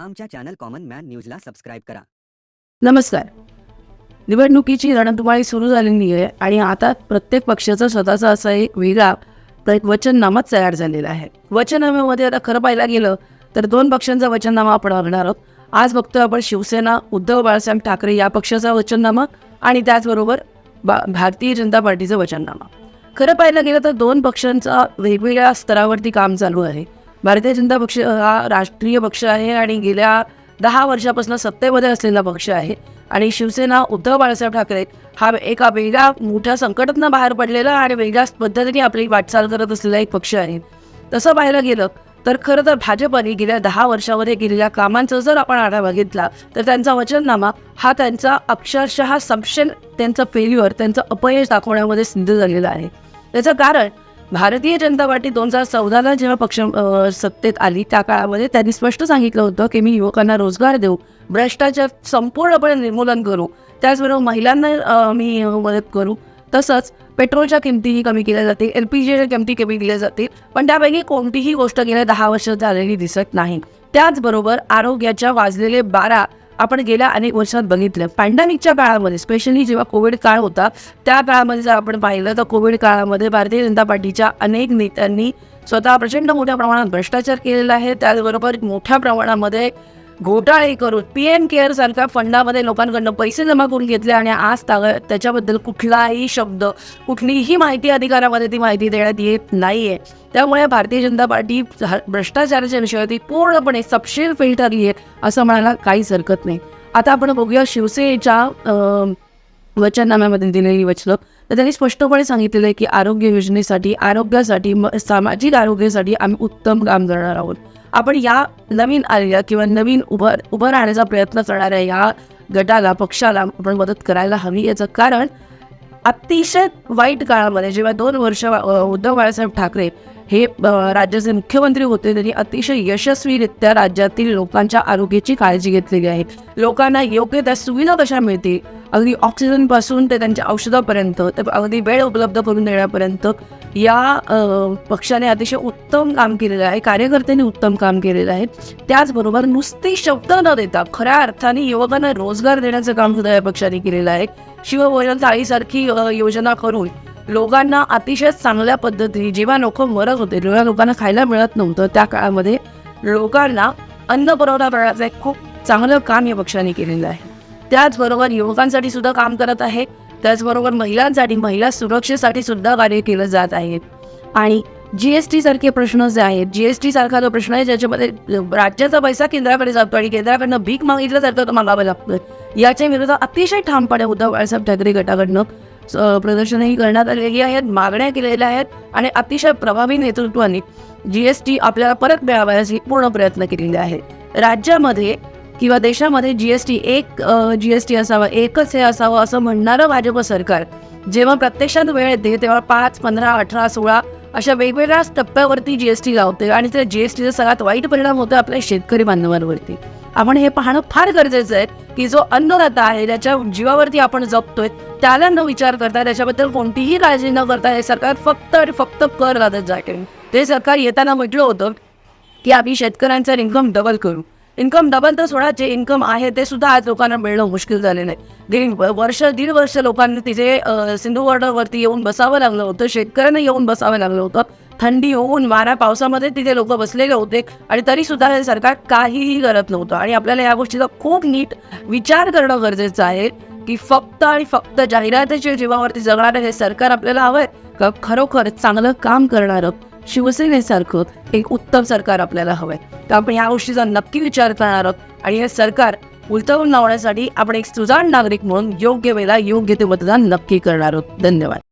आमच्या channel common man न्यूजला subscribe करा. नमस्कार. निवडणुकीची रणधुमाळी सुरू झालेली आहे आणि आता प्रत्येक पक्षाचा स्वतःचा असा एक वेगळा तर एक वचननामाच तयार झालेला आहे. वचननाम्यामध्ये आता खरं पाहायला गेलं तर दोन पक्षांचा वचननामा आपण बघणार आहोत. आज बघतोय आपण शिवसेना उद्धव बाळासाहेब ठाकरे या पक्षाचा वचननामा आणि त्याचबरोबर बा भारतीय जनता पार्टीचा वचननामा. खरं पाहायला गेलं तर दोन पक्षांचा वेगवेगळ्या स्तरावरती काम चालू आहे. भारतीय जनता पक्ष हा राष्ट्रीय पक्ष आहे आणि गेल्या दहा वर्षापासून सत्तेमध्ये असलेला पक्ष आहे. आणि शिवसेना उद्धव बाळासाहेब ठाकरे हा एका वेगळ्या मोठ्या संकटातनं बाहेर पडलेला आणि वेगळ्याच पद्धतीने आपली वाटचाल करत असलेला एक पक्ष आहे. तसं पाहायला गेलं तर खरं तर भाजपने गेल्या दहा वर्षामध्ये केलेल्या कामांचा जर आपण आढावा घेतला तर त्यांचा वचननामा हा त्यांचा अक्षरशः संशय त्यांचं फेल्युअर त्यांचं अपयश दाखवण्यामध्ये सिद्ध झालेला आहे. त्याचं कारण भारतीय जनता पार्टी दोन हजार चौदाला जेव्हा पक्ष सत्तेत आली त्या काळामध्ये त्यांनी स्पष्ट सांगितलं होतं की मी युवकांना रोजगार देऊ भ्रष्टाचार संपूर्णपणे निर्मूलन करू त्याचबरोबर महिलांना मी मदत करू तसंच पेट्रोलच्या किमतीही कमी केल्या जातील एल पी जीच्या किमती कमी केल्या जातील पण त्यापैकी कोणतीही गोष्ट गेल्या दहा वर्ष झालेली दिसत नाही. त्याचबरोबर आरोग्याच्या वाजलेले बारा आपण गेल्या अनेक वर्षात बघितलं. पॅन्डेमिकच्या काळामध्ये स्पेशली जेव्हा कोविड काळ होता त्या काळामध्ये जर आपण पाहिलं तर कोविड काळामध्ये भारतीय जनता पार्टीच्या अनेक नेत्यांनी स्वतः प्रचंड मोठ्या प्रमाणात भ्रष्टाचार केलेला आहे. त्याचबरोबर मोठ्या प्रमाणामध्ये घोटाळे करून पी एम केअर सारख्या फंडामध्ये लोकांकडनं पैसे जमा करून घेतले आणि आज त्याच्याबद्दल कुठलाही शब्द कुठलीही माहिती अधिकारामध्ये ती माहिती देण्यात येत नाहीये. त्यामुळे भारतीय जनता पार्टी भ्रष्टाचाराच्या विषयावरती पूर्णपणे सपशेल फेल ठरली आहे असं म्हणायला काहीच हरकत नाही. आता आपण बघूया शिवसेनेच्या वचननाम्यामध्ये दिलेली वचनं. तर त्यांनी स्पष्टपणे सांगितलेलं आहे की आरोग्य योजनेसाठी आरोग्यासाठी सामाजिक आरोग्यासाठी आम्ही उत्तम काम करणार आहोत. आपण या नवीन आलेल्या किंवा नवीन उभं उभं राहण्याचा प्रयत्न करणाऱ्या या गटाला पक्षाला आपण मदत करायला हवी याचं कारण अतिशय वाईट काळामध्ये जेव्हा दोन वर्ष उद्धव बाळासाहेब ठाकरे हे राज्याचे मुख्यमंत्री होते त्यांनी अतिशय यशस्वीरित्या राज्यातील लोकांच्या आरोग्याची काळजी घेतलेली आहे. लोकांना योग्य त्या सुविधा कशा मिळतील? अगदी ऑक्सिजनपासून ते त्यांच्या औषधापर्यंत ते अगदी वेळ उपलब्ध करून देण्यापर्यंत या पक्षाने अतिशय उत्तम काम केलेलं आहे कार्यकर्त्यांनी उत्तम काम केलेलं आहे. त्याचबरोबर नुसते शब्द न देता खऱ्या अर्थाने युवकांना रोजगार देण्याचं काम सुद्धा या पक्षाने केलेलं आहे. शिवभोजन थाळीसारखी योजना करून लोकांना अतिशय चांगल्या पद्धतीने जेव्हा लोक मरत होते. जेव्हा लोकांना खायला मिळत नव्हतं त्या काळामध्ये लोकांना अन्न पुरवठा करण्याचं एक खूप चांगलं काम या पक्षाने केलेलं आहे. त्याचबरोबर युवकांसाठी सुद्धा काम करत आहे. त्याचबरोबर महिलांसाठी महिला सुरक्षेसाठी सुद्धा कार्य केलं जात आहे. आणि जी एस टी सारखे प्रश्न जे आहेत जी एस टी सारखा जो प्रश्न आहे ज्याच्यामध्ये राज्याचा पैसा केंद्राकडे जातो आणि केंद्राकडनं भीक मागितलं जातं तर मागावं लागतं याच्या विरोधात अतिशय ठामपणे उद्धव बाळासाहेब ठाकरे गटाकडनं प्रदर्शनही करण्यात आलेली आहेत मागण्या केलेल्या आहेत आणि अतिशय प्रभावी नेतृत्वाने जी एस टी आपल्याला परत मिळावयासाठी पूर्ण प्रयत्न केलेले आहेत. राज्यामध्ये किंवा देशामध्ये जी एस टी एक जी एस टी असावा एकच हे असावं असं म्हणणारं भाजप सरकार जेव्हा प्रत्यक्षात वेळ येते तेव्हा पाच पंधरा अठरा सोळा अशा वेगवेगळ्या टप्प्यावरती जी एस टी लावते आणि त्या जी एस टीचा सगळ्यात वाईट परिणाम होतो आपल्या शेतकरी बांधवांवरती. आपण हे पाहणं फार गरजेचं आहे की जो अन्नदाता आहे त्याच्या जीवावरती आपण जपतोय त्याला न विचार करता त्याच्याबद्दल कोणतीही काळजी न करता हे सरकार फक्त आणि फक्त कर लादत जाते. ते सरकार येताना म्हटलं होतं की आम्ही शेतकऱ्यांचा इन्कम डबल करू. इन्कम डबल तर सोडा जे इन्कम आहे ते सुद्धा आज लोकांना मिळणं मुश्किल झालेलं आहे. दीड वर्ष दीड वर्ष लोकांना तिथे सिंधू बॉर्डरवरती येऊन बसावं लागलं होतं शेतकऱ्यांना येऊन बसावं लागलं होतं. थंडी होऊन वारा पावसामध्ये तिथे लोक बसलेले होते आणि तरी सुद्धा हे सरकार काहीही करत नव्हतं. आणि आपल्याला या गोष्टीचा खूप नीट विचार करणं गरजेचं आहे की फक्त आणि फक्त जाहिरातीच्या जीवावरती जगणारं हे सरकार आपल्याला हवंय का खरोखर चांगलं काम करणारं शिवसेनेसारखं एक उत्तम सरकार आपल्याला हवंय. तर आपण या गोष्टीचा नक्की विचार करणार आहोत आणि हे सरकार उलटवून लावण्यासाठी आपण एक सुजाण नागरिक म्हणून योग्य वेळेला योग्य ते मतदान नक्की करणार आहोत. धन्यवाद.